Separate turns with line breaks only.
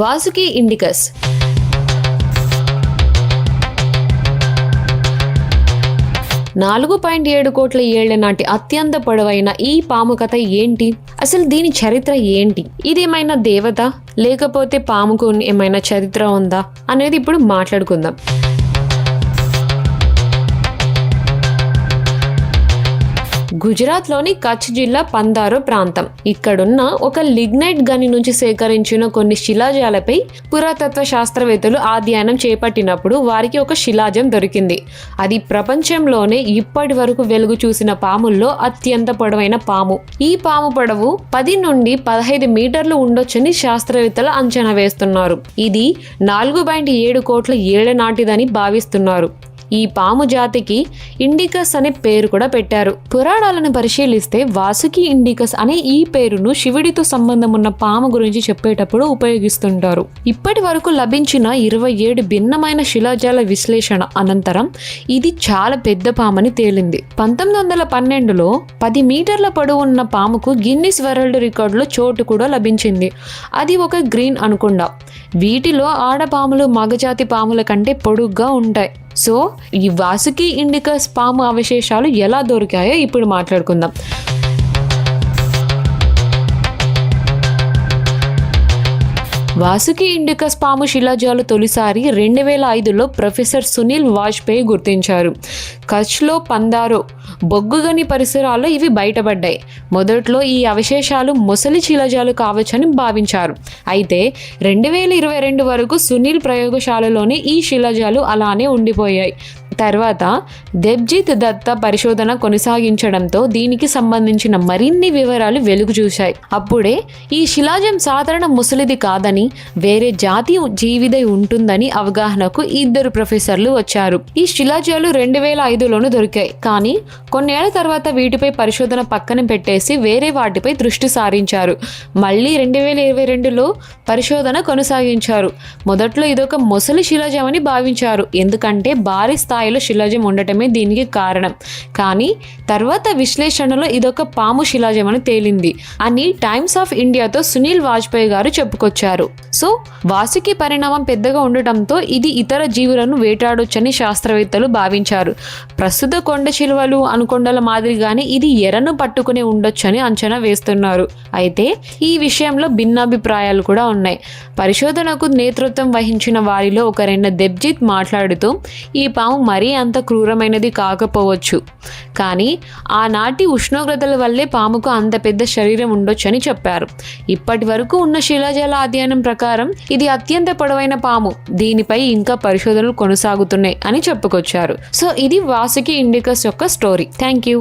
Vasuki indicus. నాలుగు point ఏడు కోట్ల ఏళ్ళ నాటి అత్యంత పొడవైన ఈ పాము కథ ఏంటి? అసలు దీని చరిత్ర ఏంటి? ఇదేమైనా దేవత? లేకపోతే పాముకు ఏమైనా చరిత్ర ఉందా? అనేది ఇప్పుడు మాట్లాడుకుందాం. గుజరాత్లోని కచ్ జిల్లా పందారో ప్రాంతం. ఇక్కడున్న ఒక లిగ్నైట్ గని నుంచి సేకరించిన కొన్ని శిలాజాలపై పురాతత్వ శాస్త్రవేత్తలు అధ్యయనం చేపట్టినప్పుడు వారికి ఒక శిలాజం దొరికింది. అది ప్రపంచంలోనే ఇప్పటి వరకు వెలుగు చూసిన పాముల్లో అత్యంత పొడవైన పాము. ఈ పాము పొడవు పది నుండి పదహైదు మీటర్లు ఉండొచ్చని శాస్త్రవేత్తలు అంచనా వేస్తున్నారు. ఇది నాలుగు పాయింట్ ఏడు కోట్ల ఏళ్ళ నాటిదని భావిస్తున్నారు. ఈ పాము జాతికి ఇండికస్ అనే పేరు కూడా పెట్టారు. పురాణాలను పరిశీలిస్తే వాసుకి ఇండికస్ అనే ఈ పేరును శివుడితో సంబంధం ఉన్న పాము గురించి చెప్పేటప్పుడు ఉపయోగిస్తుంటారు. ఇప్పటి వరకు లభించిన ఇరవై ఏడు భిన్నమైన శిలాజాల విశ్లేషణ అనంతరం ఇది చాలా పెద్ద పామని తేలింది. పంతొమ్మిది వందల పన్నెండులో పది మీటర్ల పొడవు ఉన్న పాముకు గిన్నిస్ వరల్డ్ రికార్డులో చోటు కూడా లభించింది. అది ఒక గ్రీన్ అనుకుండా వీటిలో ఆడపాములు మగజాతి పాముల కంటే పొడుగ్గా ఉంటాయి. సో ఈ వాసుకి ఇండికా స్పాము అవశేషాలు ఎలా దొరికాయో ఇప్పుడు మాట్లాడుకుందాం. వాసుకి ఇండికస్ పాము శిలాజాలు తొలిసారి రెండు వేల ఐదులో ప్రొఫెసర్ సునీల్ వాజ్పేయి గుర్తించారు. కచ్లో పందారో బొగ్గుగని పరిసరాల్లో ఇవి బయటపడ్డాయి. మొదట్లో ఈ అవశేషాలు మొసలి శిలాజాలు కావచ్చని భావించారు. అయితే రెండు వేల ఇరవై రెండు వరకు సునీల్ ప్రయోగశాలలోనే ఈ శిలజాలు అలానే ఉండిపోయాయి. తర్వాత దెబ్జిత్ దత్త పరిశోధన కొనసాగించడంతో దీనికి సంబంధించిన మరిన్ని వివరాలు వెలుగు చూశాయి. అప్పుడే ఈ శిలాజం సాధారణ ముసలిది కాదని వేరే జాతి జీవిదై ఉంటుందని అవగాహనకు ఇద్దరు ప్రొఫెసర్లు వచ్చారు. ఈ శిలాజాలు రెండు వేల ఐదులోనూ దొరికాయి. కానీ కొన్నేళ్ళ తర్వాత వీటిపై పరిశోధన పక్కన పెట్టేసి వేరే వాటిపై దృష్టి సారించారు. మళ్ళీ రెండు వేల ఇరవై రెండులో పరిశోధన కొనసాగించారు. మొదట్లో ఇదొక ముసలి శిలాజం అని భావించారు. ఎందుకంటే భారీ స్థాయి స్థాయిలో శిలాజం ఉండటమే దీనికి కారణం. కానీ తర్వాత విశ్లేషణలో ఇదొక పాము శిలాజం అని తేలింది. అని టైమ్స్ ఆఫ్ ఇండియాతో సునీల్ వాజ్పేయి గారు చెప్పుకొచ్చారు. సో వాసుకి పరిణామం పెద్దగా ఉండటంతో ఇది ఇతర జీవులను వేటాడొచ్చని శాస్త్రవేత్తలు భావించారు. ప్రస్తుత కొండ చిలువలు అనుకొండల మాదిరిగానే ఇది ఎరను పట్టుకుని ఉండొచ్చని అంచనా వేస్తున్నారు. అయితే ఈ విషయంలో భిన్నాభిప్రాయాలు కూడా ఉన్నాయి. పరిశోధనకు నేతృత్వం వహించిన వారిలో ఒకరైన దెబ్జిత్ మాట్లాడుతూ ఈ పాము మరీ అంత క్రూరమైనది కాకపోవచ్చు. కానీ ఆనాటి ఉష్ణోగ్రతల వల్లే పాముకు అంత పెద్ద శరీరం ఉండొచ్చని చెప్పారు. ఇప్పటి వరకు ఉన్న శిలాజాల అధ్యయనం ప్రకారం ఇది అత్యంత పొడవైన పాము. దీనిపై ఇంకా పరిశోధనలు కొనసాగుతున్నాయి అని చెప్పుకొచ్చారు. సో ఇది వాసుకి ఇండికస్ యొక్క స్టోరీ. Thank you